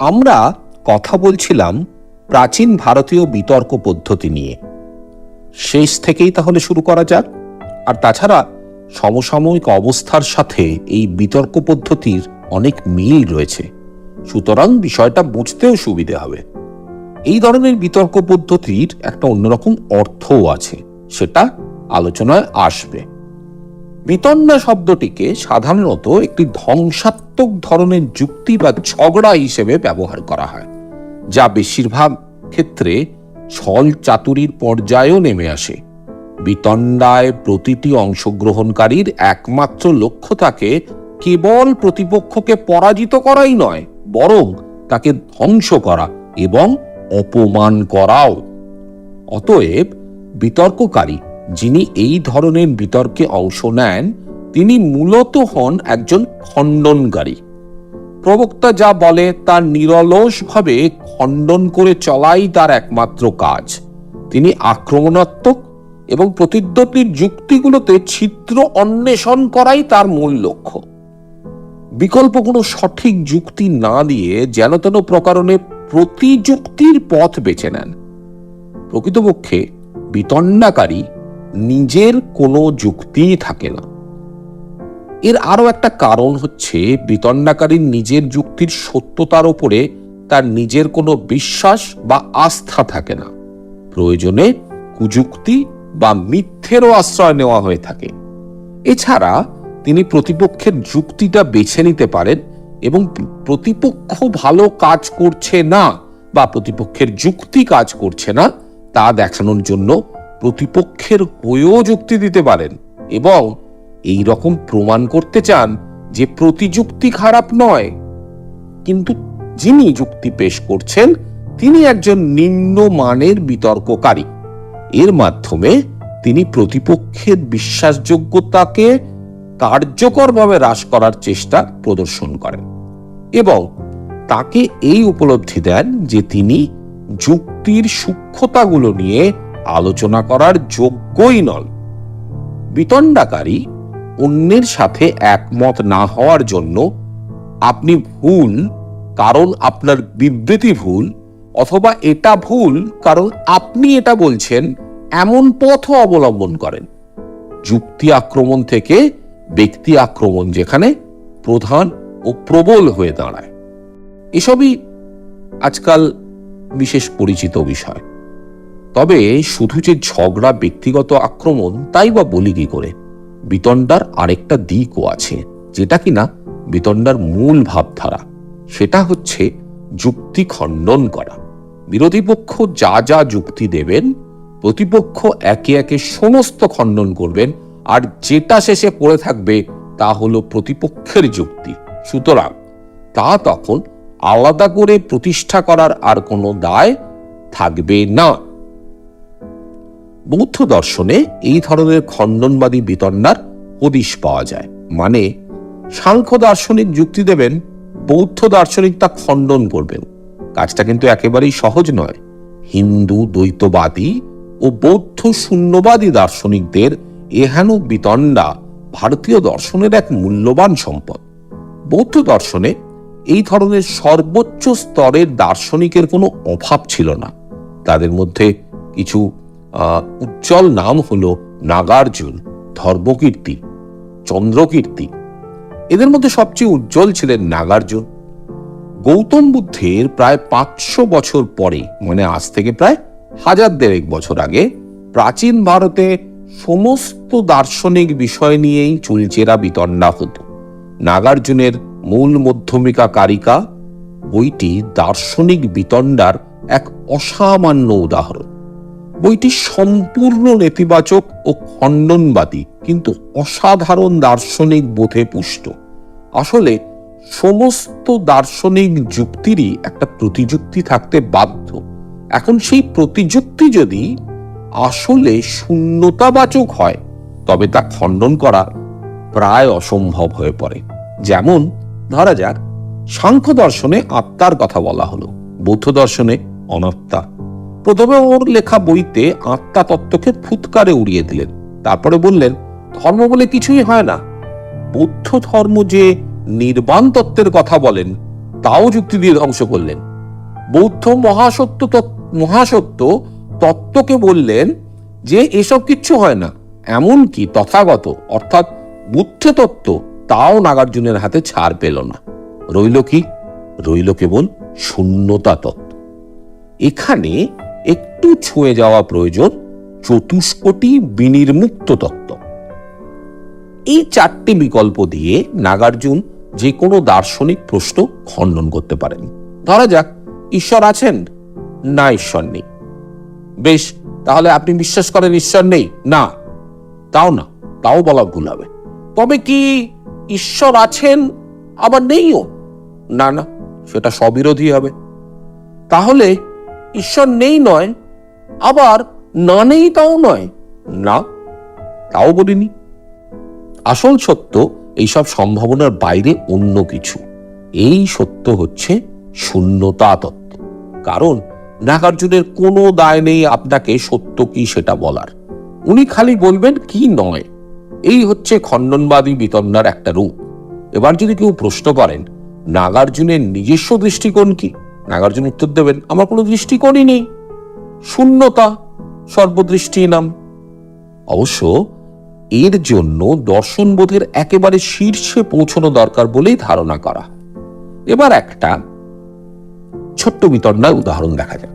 আমরা কথা বলছিলাম প্রাচীন ভারতীয় বিতর্ক পদ্ধতি নিয়ে। শেষ থেকেই তাহলে শুরু করা যাক। আর তাছাড়া সমসাময়িক অবস্থার সাথে এই বিতর্ক পদ্ধতির অনেক মিল রয়েছে। সুতরাং বিষয়টা বুঝতেও সুবিধে হবে। এই ধরনের বিতর্ক পদ্ধতির একটা অন্যরকম অর্থও আছে। সেটা আলোচনায় আসবে। বিতণ্ডা শব্দটিকে সাধারণত একটি ধ্বংসাত্মক ধরনের যুক্তি বা ঝগড়া হিসেবে ব্যবহার করা হয়, যা বেশিরভাগ ক্ষেত্রে ছল চাতুরির পর্যায়েও নেমে আসে। বিতণ্ডায় প্রতিটি অংশগ্রহণকারীর একমাত্র লক্ষ্য থাকে কেবল প্রতিপক্ষকে পরাজিত করাই নয়, বরং তাকে ধ্বংস করা এবং অপমান করাও। অতএব বিতর্ককারী যিনি এই ধরনের বিতর্কে অংশ নেন, তিনি মূলত হন একজন খণ্ডনকারী। প্রবক্তা যা বলে তা নিরলসভাবে খণ্ডন করে চলাই তার একমাত্র কাজ। তিনি আক্রমণাত্মক এবং প্রতিদ্বন্দ্বীর যুক্তিগুলোতে ছিদ্র অন্বেষণ করাই তার মূল লক্ষ্য। বিকল্প কোনো সঠিক যুক্তি না দিয়ে যেন তেন প্রকারণে প্রতিযুক্তির পথ বেছে নেন। প্রকৃতপক্ষে বিতণ্ডাকারী নিজের কোনো যুক্তিই থাকে না। এর আরও একটা কারণ হচ্ছে বিতণ্ডাকারীর নিজের যুক্তির সত্যতার উপরে তার নিজের কোনো বিশ্বাস বা আস্থা থাকে না। প্রয়োজনে কুযুক্তি বা মিথ্যেরও আশ্রয় নেওয়া হয়ে থাকে। এছাড়া তিনি প্রতিপক্ষের যুক্তিটা বেছে নিতে পারেন এবং প্রতিপক্ষ ভালো কাজ করছে না বা প্রতিপক্ষের যুক্তি কাজ করছে না তা দেখানোর জন্য প্রতিপক্ষের হয়েও যুক্তি দিতে পারেন এবং এই রকম প্রমাণ করতে চান যে প্রতিযুক্তি খারাপ নয়। কিন্তু যিনি যুক্তি পেশ করছেন, তিনি একজন নিম্ন মানের বিতর্ককারী। এর মাধ্যমে তিনি প্রতিপক্ষের বিশ্বাসযোগ্যতাকে কার্যকরভাবে হ্রাস করার চেষ্টা প্রদর্শন করেন এবং তাকে এই উপলব্ধি দেন যে তিনি যুক্তির সূক্ষ্মতাগুলো নিয়ে আলোচনা করার যোগ্যই নন বিতণ্ডাকারী অন্যের সাথে একমত না হওয়ার জন্য আপনি ভুল, কারণ আপনার বিবৃতি ভুল, অথবা এটা ভুল, কারণ আপনি এটা বলছেন, এমন পথও অবলম্বন করেন। যুক্তি আক্রমণ থেকে ব্যক্তি আক্রমণ যেখানে প্রধান ও প্রবল হয়ে দাঁড়ায়। এসবই আজকাল বিশেষ পরিচিত বিষয়। তবে শুধু যে ঝগড়া ব্যক্তিগত আক্রমণ, তাই বা বলি কি করে? বিতণ্ডার আরেকটা দিকও আছে, যেটা কিনা বিতণ্ডার মূল ভাবধারা। সেটা হচ্ছে যুক্তি খণ্ডন করা। বিরোধী পক্ষ যা যা যুক্তি দেবেন, প্রতিপক্ষ একে একে সমস্ত খণ্ডন করবেন, আর যেটা শেষে পড়ে থাকবে, তা হলো প্রতিপক্ষের যুক্তি। সুতরাং তা তখন আলাদা করে প্রতিষ্ঠা করার আর কোনো দায় থাকবে না। বৌদ্ধ দর্শনে এই ধরনের খণ্ডনবাদী বিতণ্ডার হদিশ পাওয়া যায়। মানে সাংখ্য দার্শনিক যুক্তি দেবেন, বৌদ্ধ দার্শনিক তা খণ্ডন করবেন। কাজটা কিন্তু একেবারেই সহজ নয়। হিন্দু, দ্বৈতবাদী ও বৌদ্ধ শূন্যবাদী দার্শনিকদের এহেন বিতণ্ডা ভারতীয় দর্শনের এক মূল্যবান সম্পদ। বৌদ্ধ দর্শনে এই ধরনের সর্বোচ্চ স্তরের দার্শনিকের কোনো অভাব ছিল না। তাদের মধ্যে কিছু উজ্জ্বল নাম হল নাগার্জুন, ধর্মকীর্তি, চন্দ্রকীর্তি। এদের মধ্যে সবচেয়ে উজ্জ্বল ছিলেন নাগার্জুন। গৌতম বুদ্ধের প্রায় পাঁচশো বছর পরে মানে আজ থেকে প্রায় হাজার দেড়েক বছর আগে, প্রাচীন ভারতে সমস্ত দার্শনিক বিষয় নিয়েই চুলচেরা বিতণ্ডা হতো। নাগার্জুনের মূল মধ্যমিকা কারিকা বইটি দার্শনিক বিতণ্ডার এক অসামান্য উদাহরণ। বইটি সম্পূর্ণ নেতিবাচক ও খণ্ডনবাদী, কিন্তু অসাধারণ দার্শনিক বোধে পুষ্ট। আসলে সমস্ত দার্শনিক যুক্তিরই একটা প্রতিযুক্তি থাকতে বাধ্য। এখন সেই প্রতিযুক্তি যদি আসলে শূন্যতাবাচক হয়, তবে তা খণ্ডন করা প্রায় অসম্ভব হয়ে পড়ে। যেমন, ধরা যাক, সাংখ্য দর্শনে আত্মার কথা বলা হলো, বৌদ্ধ দর্শনে অনাত্মা। প্রথমে ওর লেখা বইতে আত্মা তত্ত্বকে ফুৎকারে উড়িয়ে দিলেন। তারপরে বললেন, ধর্ম বলে কিছুই হয় না। বৌদ্ধ ধর্ম যে নির্বাণ তত্ত্বের কথা বলেন, তাও যুক্তি দিয়ে ধ্বংস করলেন। বৌদ্ধ মহাসত্য মহাসত্য তত্ত্বকে বললেন যে এসব কিচ্ছু হয় না, এমনকি তথাগত, অর্থাৎ বুদ্ধ তত্ত্ব, তাও নাগার্জুনের হাতে ছাড় পেল না। রইল কি? রইল কেবল শূন্যতা তত্ত্ব। এখানে একটু ছুঁয়ে যাওয়া প্রয়োজন চতুষ্কোটি বিনির্মুক্ত তত্ত্ব। এই চারটি বিকল্প দিয়ে নাগার্জুন যে কোনো দার্শনিক প্রশ্ন খণ্ডন করতে পারেন। ধরা যাক, ঈশ্বর আছেন? না, ঈশ্বর নেই। বেশ, তাহলে আপনি বিশ্বাস করেন ঈশ্বর নেই? না। তাও না, তাও বলা ভুল হবে। তবে কি ঈশ্বর আছেন, আবার নেইও? না না, সেটা স্ববিরোধী হবে। তাহলে ঈশ্বর নেই নয়, আবার না নেই তাও নয়। না, তাও বলিনি। আসল সত্য, এইসব সম্ভাবনার বাইরে অন্য কিছু। এই সত্য হচ্ছে শূন্যতা তত্ত্ব। কারণ নাগার্জুনের কোনো দায় নেই আপনাকে সত্য কি সেটা বলার। উনি খালি বলবেন কি নয়। এই হচ্ছে খণ্ডনবাদী বিতন্ডার একটা রূপ। এবার যদি কেউ প্রশ্ন করেন, নাগার্জুনের নিজস্ব দৃষ্টিকোণ কি? নাগার্জুন উত্তর দেবেন, আমার কোনো দৃষ্টিকোণই নেই শূন্যতা সর্বদৃষ্টি নাম। অবশ্য এর জন্য দর্শনবোধের একেবারে শীর্ষে পৌঁছানো দরকার বলেই ধারণা করা এবার একটা ছোট্ট বিতণ্ডার উদাহরণ দেখা যাক।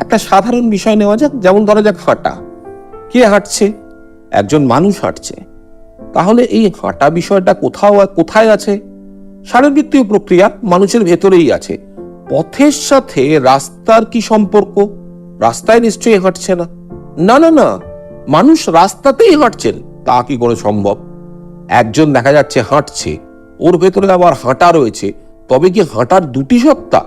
একটা সাধারণ বিষয় নেওয়া যাক, যেমন ধরা যাক হাঁটা কে হাঁটছে? একজন মানুষ হাঁটছে। তাহলে এই হাঁটা বিষয়টা কোথাও কোথায় আছে? শারীরবৃত্তীয় প্রক্রিয়া মানুষের ভেতরেই আছে। পথের সাথে রাস্তার কি সম্পর্ক? রাস্তায় নিশ্চয়ই হাঁটছে না। না না না, মানুষ রাস্তাতেই হাঁটছেন তা কি করে সম্ভব? একজন দেখা যাচ্ছে হাঁটছে, ওর ভেতরে আবার হাঁটা রয়েছে, তবে কি হাঁটার দুটি সত্তা?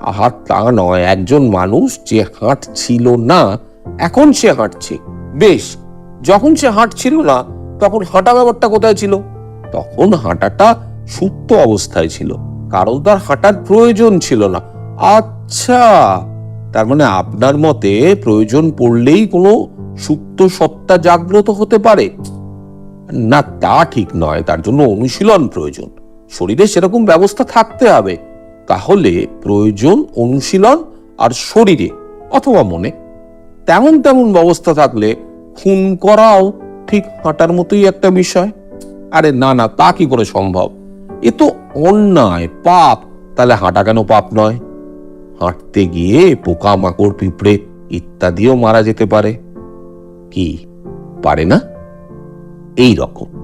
আহার তা নয়, একজন মানুষ যে হাঁটছিল না, এখন সে হাঁটছে। বেশ, যখন সে হাঁটছিল না, তখন হাঁটা ব্যাপারটা কোথায় ছিল? তখন হাঁটাটা সুপ্ত অবস্থায় ছিল। কারণ তার হাঁটার প্রয়োজন ছিল না। আচ্ছা তার মানে আপনার মতে প্রয়োজন পড়লেই কোনো সুপ্ত সত্তা জাগ্রত হতে পারে? না, তা ঠিক নয়, তার জন্য অনুশীলন প্রয়োজন। শরীরে সেরকম ব্যবস্থা থাকতে হবে। তাহলে প্রয়োজন অনুশীলন আর শরীরে অথবা মনে। তেমন তেমন ব্যবস্থা থাকলে খুন করাও ঠিক হাঁটার মতোই একটা বিষয়। আরে না না, তা কি করে সম্ভব? এ তো অন্যায়, পাপ। তাহলে হাঁটা কেন পাপ নয়? হাঁটতে গিয়ে পোকা মাকড় পিঁপড়ে ইত্যাদিও মারা যেতে পারে। কি? পারে না? এই রকম।